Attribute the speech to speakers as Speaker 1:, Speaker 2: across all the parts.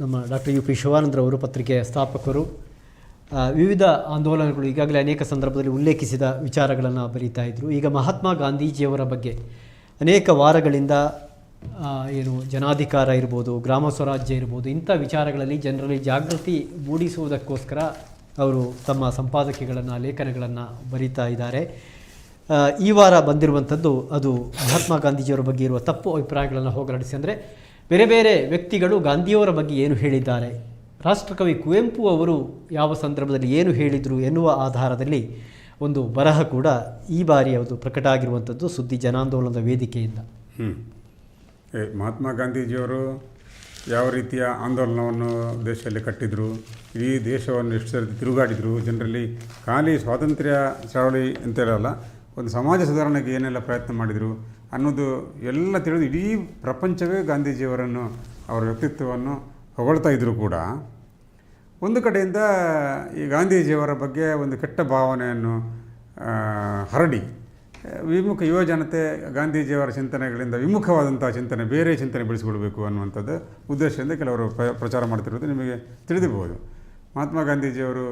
Speaker 1: ನಮ್ಮ doctor U P ಶಿವಾನಂದ್ರವರು ಪತ್ರಿಕೆಯ ಸ್ಥಾಪಕರು. ವಿವಿಧ ಆಂದೋಲನಗಳು ಈಗಾಗಲೇ ಅನೇಕ ಸಂದರ್ಭದಲ್ಲಿ ಉಲ್ಲೇಖಿಸಿದ ವಿಚಾರಗಳನ್ನು ಬರೀತಾ ಇದ್ದರು ಈಗ ಮಹಾತ್ಮ ಗಾಂಧೀಜಿಯವರ ಬಗ್ಗೆ ಅನೇಕ ವಾರಗಳಿಂದ ಏನು ಜನಾಧಿಕಾರ ಇರ್ಬೋದು, ಗ್ರಾಮ ಸ್ವರಾಜ್ಯ ಇರ್ಬೋದು, ಇಂಥ ವಿಚಾರಗಳಲ್ಲಿ ಜನರಲ್ಲಿ ಜಾಗೃತಿ ಮೂಡಿಸುವುದಕ್ಕೋಸ್ಕರ ಅವರು ತಮ್ಮ ಸಂಪಾದಕಿಗಳನ್ನು, ಲೇಖನಗಳನ್ನು ಬರೀತಾ ಇದ್ದಾರೆ. ಈ ವಾರ ಬಂದಿರುವಂಥದ್ದು ಅದು ಮಹಾತ್ಮ ಗಾಂಧೀಜಿಯವರ ಬಗ್ಗೆ ಇರುವ ತಪ್ಪು ಅಭಿಪ್ರಾಯಗಳನ್ನು ಹೋಗಲಾಡಿಸಿ ಅಂದರೆ ಬೇರೆ ಬೇರೆ ವ್ಯಕ್ತಿಗಳು ಗಾಂಧಿಯವರ ಬಗ್ಗೆ ಏನು ಹೇಳಿದ್ದಾರೆ? ರಾಷ್ಟ್ರಕವಿ ಕುವೆಂಪು ಅವರು ಯಾವ ಸಂದರ್ಭದಲ್ಲಿ ಏನು ಹೇಳಿದರು ಎನ್ನುವ ಆಧಾರದಲ್ಲಿ ಒಂದು ಬರಹ ಕೂಡ ಈ ಬಾರಿ ಅದು ಪ್ರಕಟ ಆಗಿರುವಂಥದ್ದು ಸುದ್ದಿ ಜನಾಂದೋಲನದ ವೇದಿಕೆಯಿಂದ.
Speaker 2: ಮಹಾತ್ಮ ಗಾಂಧೀಜಿಯವರು ಯಾವ ರೀತಿಯ ಆಂದೋಲನವನ್ನು ದೇಶದಲ್ಲಿ ಕಟ್ಟಿದರು? ಇಡೀ ದೇಶವನ್ನು ಎಷ್ಟು ಸರಿ ತಿರುಗಾಡಿದರು? ಜನರಲ್ಲಿ ಖಾಲಿ ಸ್ವಾತಂತ್ರ್ಯ ಚಳವಳಿ ಅಂತ ಹೇಳಲ್ಲ, ಒಂದು ಸಮಾಜ ಸುಧಾರಣೆಗೆ ಏನೆಲ್ಲ ಪ್ರಯತ್ನ ಮಾಡಿದರು? ಅನ್ನೋದು ಎಲ್ಲ ತಿಳಿದು ಇಡೀ ಪ್ರಪಂಚವೇ ಗಾಂಧೀಜಿಯವರನ್ನು, ಅವರ ವ್ಯಕ್ತಿತ್ವವನ್ನು ಹೊಗಳ್ತಾ ಇದ್ದರೂ ಕೂಡ. ಒಂದು ಕಡೆಯಿಂದ ಈ ಗಾಂಧೀಜಿಯವರ ಬಗ್ಗೆ ಒಂದು ಕೆಟ್ಟ ಭಾವನೆಯನ್ನು ಹರಡಿ. ವಿಮುಖ ಯುವ ಜನತೆ ಗಾಂಧೀಜಿಯವರ ಚಿಂತನೆಗಳಿಂದ ವಿಮುಖವಾದಂಥ ಚಿಂತನೆ, ಬೇರೆ ಚಿಂತನೆ ಬೆಳೆಸಿಕೊಳ್ಬೇಕು ಅನ್ನುವಂಥದ್ದು ಉದ್ದೇಶದಿಂದ ಕೆಲವರು ಪ್ರಚಾರ ಮಾಡ್ತಿರೋದು ನಿಮಗೆ ತಿಳಿದಿರ್ಬೋದು. ಮಹಾತ್ಮ ಗಾಂಧೀಜಿಯವರು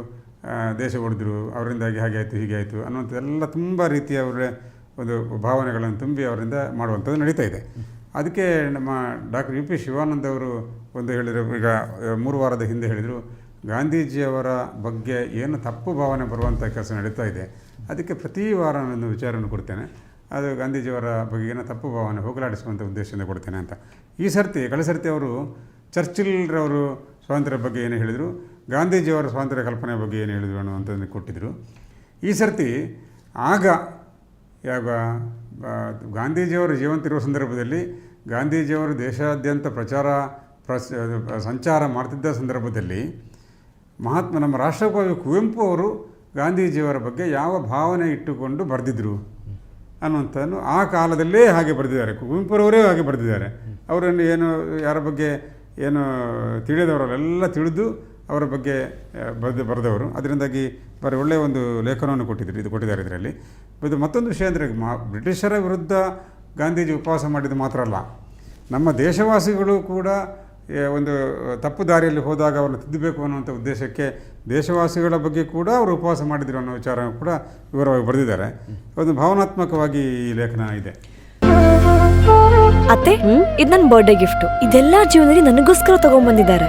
Speaker 2: ದೇಶ ಹೊಡೆದ್ರು ಅವರಿಂದಾಗಿ ಹಾಗೆ ಆಯಿತು, ಹೀಗೆ ಆಯಿತು ಅನ್ನುವಂಥದ್ದೆಲ್ಲ ತುಂಬ ರೀತಿಯ ಅವರ ಒಂದು ಭಾವನೆಗಳನ್ನು ತುಂಬಿ ಅವರಿಂದ ಮಾಡುವಂಥದ್ದು ನಡೀತಾ ಇದೆ. ಅದಕ್ಕೆ ನಮ್ಮ ಡಾಕ್ಟರ್ ಯು ಪಿ ಶಿವಾನಂದ್ ಅವರು ಒಂದು ಹೇಳಿದರು, ಈಗ ಮೂರು ವಾರದ ಹಿಂದೆ ಹೇಳಿದರು, ಗಾಂಧೀಜಿಯವರ ಬಗ್ಗೆ ಏನು ತಪ್ಪು ಭಾವನೆ ಬರುವಂಥ ಕೆಲಸ ನಡೀತಾ ಇದೆ, ಅದಕ್ಕೆ ಪ್ರತಿ ವಾರ ನಾನು ವಿಚಾರವನ್ನು ಕೊಡ್ತೇನೆ. ಅದು ಗಾಂಧೀಜಿಯವರ ಬಗ್ಗೆ ಏನೋ ತಪ್ಪು ಭಾವನೆ ಹೋಗಲಾಡಿಸುವಂಥ ಉದ್ದೇಶದಿಂದ ಕೊಡ್ತೇನೆ ಅಂತ. ಈ ಸರ್ತಿ, ಕಳೆದ ಸರ್ತಿ ಅವರು ಚರ್ಚಿಲ್ರವರು ಸ್ವಾತಂತ್ರ್ಯ ಬಗ್ಗೆ ಏನು ಹೇಳಿದರು, ಗಾಂಧೀಜಿಯವರ ಸ್ವಾತಂತ್ರ್ಯ ಕಲ್ಪನೆ ಬಗ್ಗೆ ಏನು ಹೇಳಿದರು ಅನ್ನುವಂಥದ್ದನ್ನು ಕೊಟ್ಟಿದ್ದರು ಈ ಸರ್ತಿ, ಆಗ ಗಾಂಧೀಜಿಯವರು ಜೀವಂತಿರುವ ಸಂದರ್ಭದಲ್ಲಿ ಗಾಂಧೀಜಿಯವರು ದೇಶಾದ್ಯಂತ ಪ್ರಚಾರ, ಪ್ರಸ, ಸಂಚಾರ ಮಾಡ್ತಿದ್ದ ಸಂದರ್ಭದಲ್ಲಿ ಮಹಾತ್ಮ, ನಮ್ಮ ರಾಷ್ಟ್ರಕವಿ ಕುವೆಂಪು ಅವರು ಗಾಂಧೀಜಿಯವರ ಬಗ್ಗೆ ಯಾವ ಭಾವನೆ ಇಟ್ಟುಕೊಂಡು ಬರೆದಿದ್ದರು ಅನ್ನುವಂಥದ್ದು ಆ ಕಾಲದಲ್ಲೇ ಹಾಗೆ ಬರೆದಿದ್ದಾರೆ. ಕುವೆಂಪುರವರೇ ಹಾಗೆ ಬರೆದಿದ್ದಾರೆ. ಅವರನ್ನು ಏನು, ಯಾರ ಬಗ್ಗೆ ಏನು ತಿಳಿದವರಲ್ಲೆಲ್ಲ ತಿಳಿದು ಅವರ ಬಗ್ಗೆ ಬರೆದು, ಬರೆದವರು. ಅದರಿಂದಾಗಿ ಬರೀ ಒಳ್ಳೆಯ ಒಂದು ಲೇಖನವನ್ನು ಕೊಟ್ಟಿದ್ರು, ಇದು ಕೊಟ್ಟಿದ್ದಾರೆ ಇದರಲ್ಲಿ. ಇದು ಮತ್ತೊಂದು ವಿಷಯ ಅಂದರೆ, ಮಾ, ಬ್ರಿಟಿಷರ ವಿರುದ್ಧ ಗಾಂಧೀಜಿ ಉಪವಾಸ ಮಾಡಿದ್ದು ಮಾತ್ರ ಅಲ್ಲ. ನಮ್ಮ ದೇಶವಾಸಿಗಳು ಕೂಡ ಒಂದು ತಪ್ಪು ದಾರಿಯಲ್ಲಿ ಹೋದಾಗ ಅವರನ್ನು ತಿದ್ದಬೇಕು ಅನ್ನುವಂಥ ಉದ್ದೇಶಕ್ಕೆ ದೇಶವಾಸಿಗಳ ಬಗ್ಗೆ ಕೂಡ ಅವರು ಉಪವಾಸ ಮಾಡಿದ್ರು ಅನ್ನೋ ವಿಚಾರ ಕೂಡ ವಿವರವಾಗಿ ಬರೆದಿದ್ದಾರೆ. ಒಂದು ಭಾವನಾತ್ಮಕವಾಗಿ ಈ ಲೇಖನ ಇದೆ.
Speaker 3: ಅತ್ತೆ, ಇದು ನನ್ನ ಬರ್ಡೇ ಗಿಫ್ಟು ಇದೆಲ್ಲ ಜೀವನದಲ್ಲಿ ನನಗೋಸ್ಕರ ತಗೊಂಡ್ಬಂದಿದ್ದಾರೆ